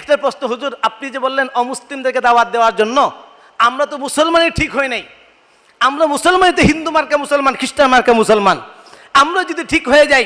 একটা প্রশ্ন, হুজুর, আপনি যে বললেন অমুসলিমদেরকে দাওয়াত দেওয়ার জন্য, আমরা তো মুসলমানই ঠিক হই নাই। আমরা মুসলমানই তো হিন্দু মার্কা মুসলমান, খ্রিস্টান মার্কা মুসলমান। আমরা যদি ঠিক হয়ে যাই,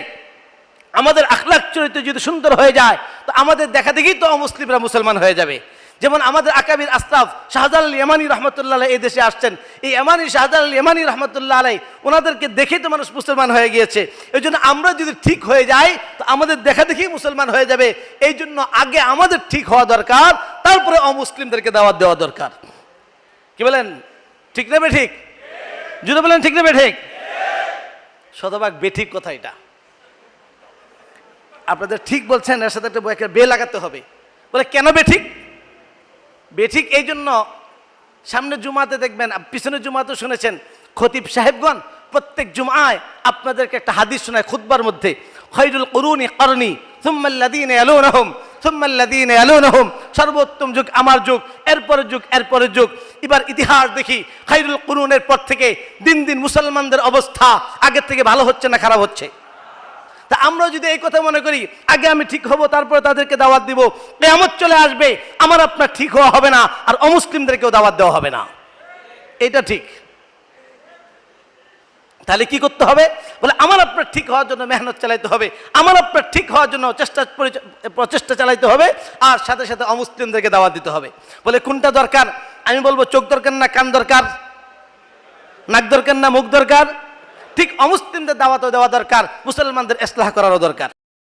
আমাদের আখলাক চরিত্র যদি সুন্দর হয়ে যায়, তো আমাদের দেখা দেখেই তো অমুসলিমরা মুসলমান হয়ে যাবে। যেমন আমাদের আকাবির আস্তাফ শাহজালাল ইয়ামানি রহমতুল্লাহ এই দেশে আসছেন। এই এমানি শাহজালাল ইয়ামানি রহমতুল্লাহ আলাই ওনাদেরকে দেখেই তো মানুষ মুসলমান হয়ে গিয়েছে। এই জন্য আমরা যদি ঠিক হয়ে যাই আমাদের দেখা দেখেই মুসলমান হয়ে যাবে, এই জন্য আগে আমাদের ঠিক হওয়া দরকার, তারপরে অমুসলিমদেরকে দাওয়াত দেওয়া দরকার। কি বলেন? ঠিক নেবে ঠিক যদি বলেন, ঠিক নেবে ঠিক শতভাগ বেঠিক কথা এটা। আপনাদের ঠিক বলছেন, এর সাথে একটা একটা বে লাগাতে হবে। বলে, কেন বেঠিক? বেঠিক এই জন্য সামনে জুমাতে দেখবেন পিছনে জুমাতে শুনেছেন, খতিব সাহেবগণ প্রত্যেক জুমায় আপনাদেরকে একটা হাদিস শোনায় খুতবার মধ্যে। খৈরুল করুনি করনি সুম্মাল্লাদিন আলোনহম সুম্মাল্লাদিন আলোনহম সর্বোত্তম যুগ আমার যুগ, এরপরের যুগ এরপরের যুগ। এবার ইতিহাস দেখি খৈরুল করুনের পর থেকে দিন দিন মুসলমানদের অবস্থা আগের থেকে ভালো হচ্ছে না খারাপ হচ্ছে? তা আমরা যদি এই কথা মনে করি, আগে আমি ঠিক হব, তারপরে তাদেরকে দাওয়াত দিব কেমন চলে আসবে, আমার আপনার ঠিক হওয়া হবে না, আর অমুসলিমদেরকেও দাওয়াত দেওয়া হবে না। এটা ঠিক। তাহলে কি করতে হবে? বলে, আমার আপনার ঠিক হওয়ার জন্য মেহনত চালাইতে হবে। আমার আপনার ঠিক হওয়ার জন্য চেষ্টা পরিচ- প্রচেষ্টা চালাইতে হবে। আর সাথে সাথে অমুসলিমদেরকে দাওয়া দিতে হবে। বলে, কোনটা দরকার? আমি বলব, চোখ দরকার না কান দরকার? নাক দরকার না মুখ দরকার? ঠিক অমুসলিমদের দাওয়াতও দেওয়া দরকার, মুসলমানদের ইসলাহ করারও দরকার।